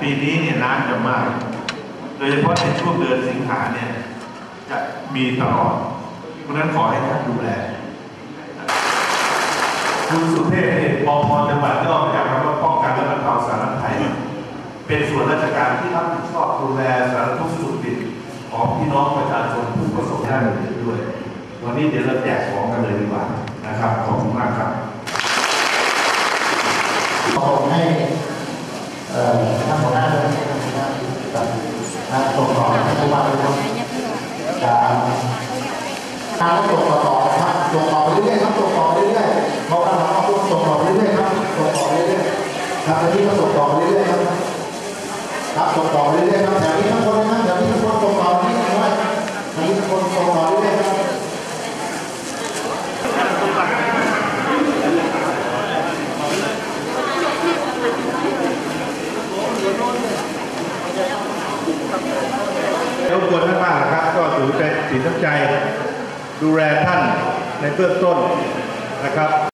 ปีนี้เนี่ยน้ำจะมาก โดยเฉพาะในช่วงเดือนสิงหาเนี่ยจะมีตลอด เพราะฉะนั้นขอให้ท่านดูแลคุณสุเทพเนี่ยปพจังหวัดย่อมาจากคำว่าป้องกันและบรรเทาสาธารณภัย เป็นส่วนราชการที่รับผิดชอบดูแลสารทุกข์สุขดิบของพี่น้องประชาชนผู้ประสบภัยด้วย วันนี้เดี๋ยวเราแจกของกันเลยดีกว่านะครับ ขอบคุณมากครับขอให้เอ่อท่านหัวหน้าด้วยกับทางส่งต่อท่านผู้ว่าด้วยครับจะทางส่งต่อต่อนะครับส่งต่อไปเรื่อยๆครับส่งต่อไปเรื่อยๆเพราะว่าเราต้องส่งต่อไปเรื่อยๆครับส่งต่อไปเรื่อยๆครับที่ก็ส่งต่อไปเรื่อยๆครับครับส่งต่อไปเรื่อยๆครับแถวนี้ทั้งคนนะครับแถวนี้ทั้งคนส่งต่อที่นี่ด้วยแถวนี้ทั้งคนส่งต่อเรื่อยๆครับ รบกวนท่านมากนะครับ ก็ถือเป็นสินน้ำใจ ดูแลท่านในเบื้องต้นนะครับ